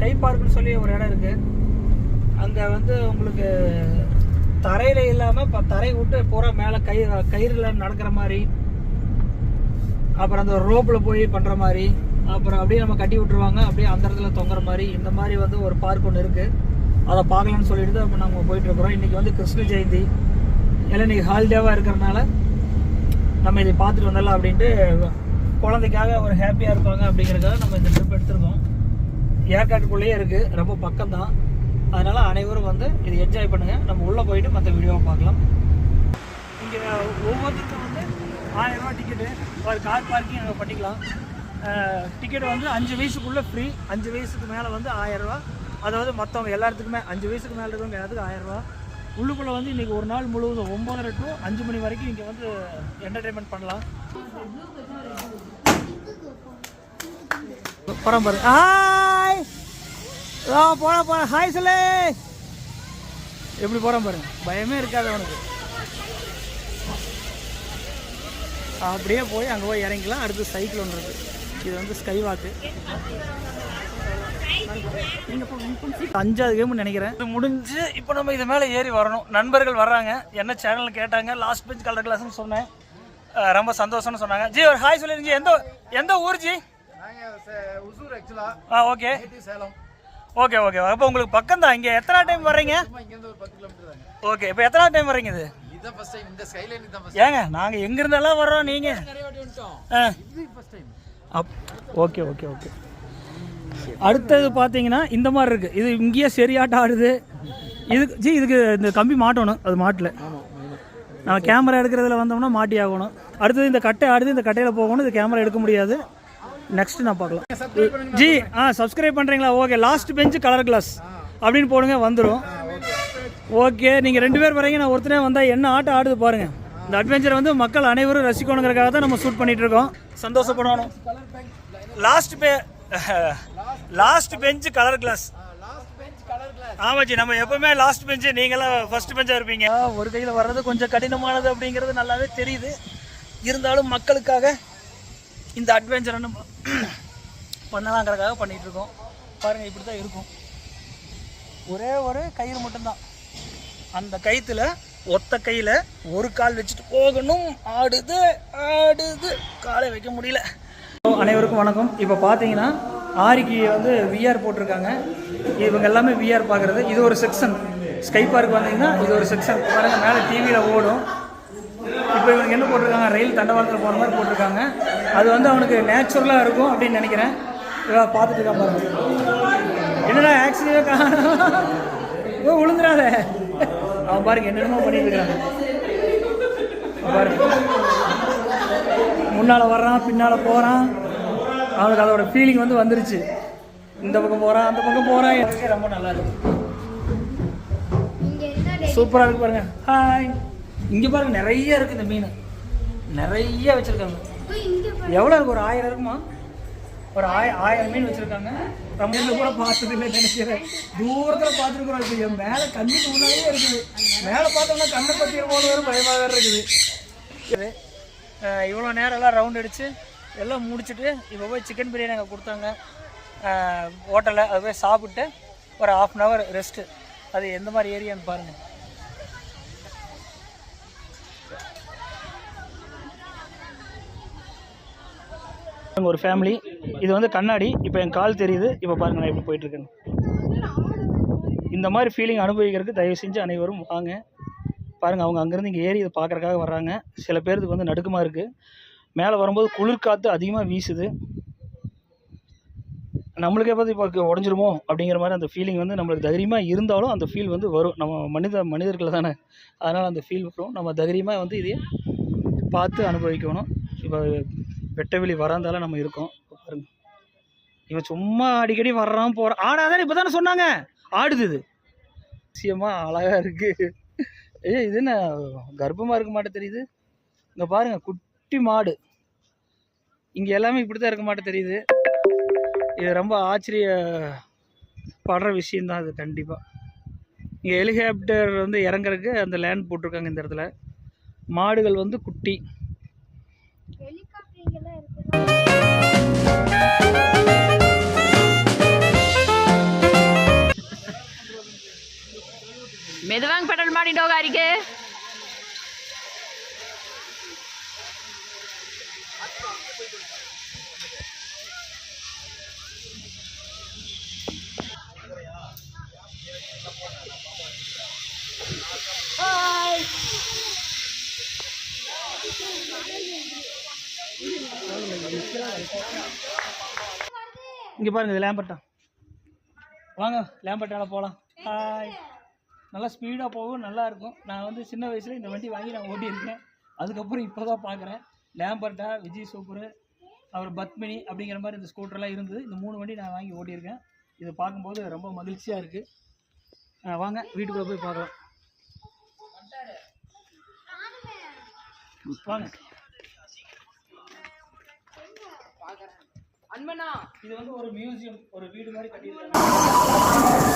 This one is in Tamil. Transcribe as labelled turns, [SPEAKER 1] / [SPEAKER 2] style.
[SPEAKER 1] ஸ்கை பார்க்னு சொல்லி ஒரு இடம் இருக்குது அங்கே வந்து உங்களுக்கு தரையில் இல்லாமல் இப்போ தரை விட்டு பூரா மேலே கை கயிறில் நடக்கிற மாதிரி அப்புறம் அந்த ரோப்பில் போய் பண்ணுற மாதிரி அப்புறம் அப்படியே நம்ம கட்டி விட்டுருவாங்க. அப்படியே அந்த இடத்துல தொங்குற மாதிரி இந்த மாதிரி வந்து ஒரு பார்க் ஒன்று இருக்குது அதை பார்க்கலான்னு சொல்லிட்டு தான் நம்ம போயிட்டுருக்குறோம் இன்றைக்கி வந்து கிருஷ்ண ஜெயந்தி. இல்லை இன்றைக்கி ஹாலிடேவாக இருக்கிறனால நம்ம இதை பார்த்துட்டு வந்துடலாம் அப்படின்ட்டு குழந்தைக்காக ஒரு ஹாப்பியாக இருப்பாங்க அப்படிங்கிறதுக்காக நம்ம இந்த ட்ரிப் எடுத்திருக்கோம். ஏற்காட்டுக்குள்ளேயே இருக்குது ரொம்ப பக்கம் தான் அதனால் அனைவரும் வந்து இது என்ஜாய் பண்ணுங்கள் நம்ம உள்ளே போயிட்டு மற்ற வீடியோவை பார்க்கலாம். இங்கே ஒவ்வொருத்தருக்கும் வந்து ஆயிரரூவா டிக்கெட்டு ஒரு கார் பார்க்கிங் அங்கே பண்ணிக்கலாம். டிக்கெட் வந்து அஞ்சு வயசுக்குள்ளே ஃப்ரீ அஞ்சு வயசுக்கு மேலே வந்து ஆயிரரூவா அதாவது மற்றவங்க எல்லாத்துக்குமே அஞ்சு வயசுக்கு மேலே இருக்கவங்க எல்லாத்துக்கும் ஆயிரரூவா உள்ளுக்குள்ளே வந்து இன்றைக்கி ஒரு நாள் முழுவதும் ஒம்பதரை டு அஞ்சு மணி வரைக்கும் இங்கே வந்து என்டர்டைன்மெண்ட் பண்ணலாம். போகிறோம் பாரு. ஹாய்! ஆ போட போட. ஹாய் சொல்லு. எப்படி போகிறோம் பாருங்க பயமே இருக்காது அவனுக்கு. அப்படியே போய் அங்கே போய் இறங்கிக்கலாம். அடுத்து சைக்கிள் ஒன்று இருக்கு. இது வந்து ஸ்கை வாக்கு அஞ்சாவது கேம் நினைக்கிறேன். இது முடிஞ்சு இப்போ நம்ம இது மேலே ஏறி வரணும். நண்பர்கள் வர்றாங்க. என்ன சேனல் கேட்டாங்க. லாஸ்ட் பெஞ்ச் கலர் கிளாஸ்னு சொன்னேன். ரொம்ப சந்தோஷம்னு சொன்னாங்க. ஜி ஒரு ஹாய் சொல்லிருங்க. எந்த எந்த ஊர் ஜி? ஆ ஓகே ஓகே ஓகே அப்போ உங்களுக்கு பக்கம் தான் இங்கே எத்தனை டைம் வர்றீங்க? ஓகே இப்போ எத்தனை டைம் வர்றீங்க இது?
[SPEAKER 2] இதுதான் ஃபர்ஸ்ட் டைம் இந்த ஸ்கைலைன் இதுதான் ஃபர்ஸ்ட்
[SPEAKER 1] ஏங்க நாங்கள் எங்க இருந்தெல்லாம் வர்றோம் நீங்கள் ஆ.
[SPEAKER 2] இது first time
[SPEAKER 1] up okay okay okay அடுத்தது பார்த்தீங்கன்னா இந்த மாதிரி இருக்குது இது இங்கேயே சரியாட்டம் ஆடுது. இதுக்கு ஜி இதுக்கு இந்த கம்பி மாட்டணும். அது மாட்டல. நம்ம கேமரா எடுக்கிறதுல வந்தோம்னா மாட்டி ஆகணும் அடுத்தது இந்த கட்டை ஆடுது இந்த கட்டையில் போகணும். இது கேமரா எடுக்க முடியாது. நெக்ஸ்ட் நான் பார்க்கலாம். ஜி ஆ சப்ஸ்கிரைப் பண்ணுறீங்களா okay last bench colour class அப்படின்னு போடுங்க வந்துடும் ஓகே நீங்கள் ரெண்டு பேர் வரீங்க நான் ஒருத்தனே வந்தால் என்ன ஆட்டம் ஆடுது பாருங்க. இந்த அட்வென்ச்சர் வந்து மக்கள் அனைவரும் ரசிக்கணுங்கிறதுக்காக தான் நம்ம ஷூட் பண்ணிட்டு இருக்கோம். சந்தோஷப்படணும். லாஸ்ட் பே last bench colour class
[SPEAKER 2] last bench colour class
[SPEAKER 1] ஆமா ஜி நம்ம எப்பவுமே லாஸ்ட் பெஞ்சு நீங்களாம் ஃபர்ஸ்ட் பெஞ்சா இருப்பீங்க. ஒரு கையில் வர்றது கொஞ்சம் கடினமானது அப்படிங்கிறது நல்லாவே தெரியுது. இருந்தாலும் மக்களுக்காக இந்த அட்வென்ச்சர் நம்ம பண்ணலாங்கிறதுக்காக பண்ணிகிட்ருக்கோம் இருக்கோம் இப்படி தான் இருக்கும். ஒரே ஒரு கயிறு மட்டும்தான். அந்த கயிற்றுல ஒத்த கையில் ஒரு கால் வச்சுட்டு போகணும். ஆடுது ஆடுது. காலை வைக்க முடியல. அனைவருக்கும் வணக்கம். இப்போ பார்த்தீங்கன்னா ஆரிக்கு வந்து விஆர் போட்டிருக்காங்க. இவங்க எல்லாமே விஆர் பார்க்குறது. இது ஒரு செக்ஷன் ஸ்கை பார்க் வந்தீங்கன்னா இது ஒரு செக்ஷன் பாருங்க மேலே டிவியில் ஓடும். இப்போ இவனுக்கு என்ன போட்டிருக்காங்க? ரயில் தண்டவாளத்தில் போகிற மாதிரி போட்டிருக்காங்க. அது வந்து அவனுக்கு நேச்சுரலாக இருக்கும் அப்படின்னு நினைக்கிறேன். இவ பார்த்துட்டு பாருங்க. என்னடா ஆக்சிடென்ட் காணும். ஓ விழுந்துடாத அவன் பாருங்க என்னென்னமோ பண்ணிட்டு இருக்காங்க பாருங்க. முன்னால் வர்றான் பின்னால் போகிறான் அவனுக்கு அதோட ஃபீலிங் வந்து வந்துருச்சு. இந்த பக்கம் போகிறான் அந்த பக்கம் போகிறான் எனக்கு ரொம்ப நல்லா இருக்கு. சூப்பராக இருக்கு பாருங்க. ஹாய் இங்கே பாருங்க நிறைய இருக்கு இந்த மீன். நிறைய வச்சுருக்காங்க. எவ்வளோ இருக்கு? ஒரு ஆயிரம் இருக்குமா? ஒரு ஆய ஆயிரம் மீன் வச்சுருக்காங்க. நம்ம ஊர்ல கூட பார்த்தது இல்லை நினைக்கிறேன். தூரத்தில் பார்த்துருக்குறோம். இப்போ என் மேலே கண்ணுக்கு முன்னாடியே இருக்குது. மேலே பார்த்தோம்னா கண்ணை பற்றி போன வேறு பயமாக வேறு இருக்குது. இவ்வளோ நேரம் எல்லாம் ரவுண்ட் அடித்து எல்லாம் முடிச்சுட்டு இப்போ போய் சிக்கன் பிரியாணி அங்கே கொடுத்தாங்க. ஹோட்டலில் அது போய் சாப்பிட்டு ஒரு ஆஃப் அன் ஹவர் ரெஸ்ட்டு அது எந்த மாதிரி ஏரியான்னு பாருங்கள் ஒரு ஃபேமிலி இது வந்து கண்ணாடி. இப்போ என் கால் தெரியுது. இப்போ பாருங்க நான் எப்படி போயிட்டுருக்கேன் இந்த மாதிரி ஃபீலிங் அனுபவிக்கிறதுக்கு தயவு செஞ்சு அனைவரும் வாங்க. பாருங்கள் அவங்க அங்கேருந்து இங்கே ஏறி இதை பார்க்குறக்காக வர்றாங்க. சில பேருக்கு வந்து நடுக்கமாக இருக்குது மேலே வரும்போது குளிர் காற்று அதிகமாக வீசுது. நம்மளுக்கே பார்த்து இப்போ உடஞ்சிருமோ அப்படிங்கிற மாதிரி அந்த ஃபீலிங் வந்து நம்மளுக்கு தைரியமாக இருந்தாலும் அந்த ஃபீல் வந்து வரும். நம்ம மனித மனிதர்கள் தானே. அதனால் அந்த ஃபீல் வரும். நம்ம தைரியமாக வந்து இதையே பார்த்து அனுபவிக்கணும். இப்போ வெட்டவெளி வராந்தால நம்ம இருக்கோம். பாருங்க. இவன் சும்மா அடிக்கடி வர்றான் போகிறான் ஆடாதான் இப்போ தானே சொன்னாங்க. ஆடுது இது. விஷயமா அழகாக இருக்குது ஏ இது என்ன கர்ப்பமாக இருக்க மாட்டே தெரியுது. இங்கே பாருங்க குட்டி மாடு. இங்கே எல்லாமே இப்படி தான் இருக்க மாட்டே தெரியுது. இது ரொம்ப ஆச்சரியப்படுற விஷயந்தான் அது கண்டிப்பாக இங்கே ஹெலிகாப்டர் வந்து இறங்குறதுக்கு அந்த லேண்ட் போட்டிருக்காங்க இந்த இடத்துல. மாடுகள் வந்து குட்டி.
[SPEAKER 3] மெதுவாங்க பெடல் மாடி டோகாரிக்கு Thank
[SPEAKER 1] இங்கே பாருங்க இது லேம்பட்டா வாங்க லேம்பட்டால போகலாம் ஹாய் நல்லா ஸ்பீடாக போகும் நல்லா இருக்கும். நான் வந்து சின்ன வயசில் இந்த வண்டி வாங்கி நான் ஓட்டியிருக்கேன். அதுக்கப்புறம் இப்போ தான் பார்க்குறேன் லேம்பர்ட்டா விஜய் சூப்பர் அப்புறம் பத்மினி அப்படிங்கிற மாதிரி இந்த ஸ்கூட்டர்லாம் இருந்தது. இந்த மூணு வண்டி நான் வாங்கி ஓட்டியிருக்கேன். இதை பார்க்கும்போது ரொம்ப மகிழ்ச்சியாக இருக்குது வாங்க வீட்டுக்குள்ளே போய் பார்க்கலாம். வாங்க.
[SPEAKER 2] அன்பனா
[SPEAKER 1] இது வந்து ஒரு மியூசியம் ஒரு வீடு மாதிரி கட்டியிருக்காங்க.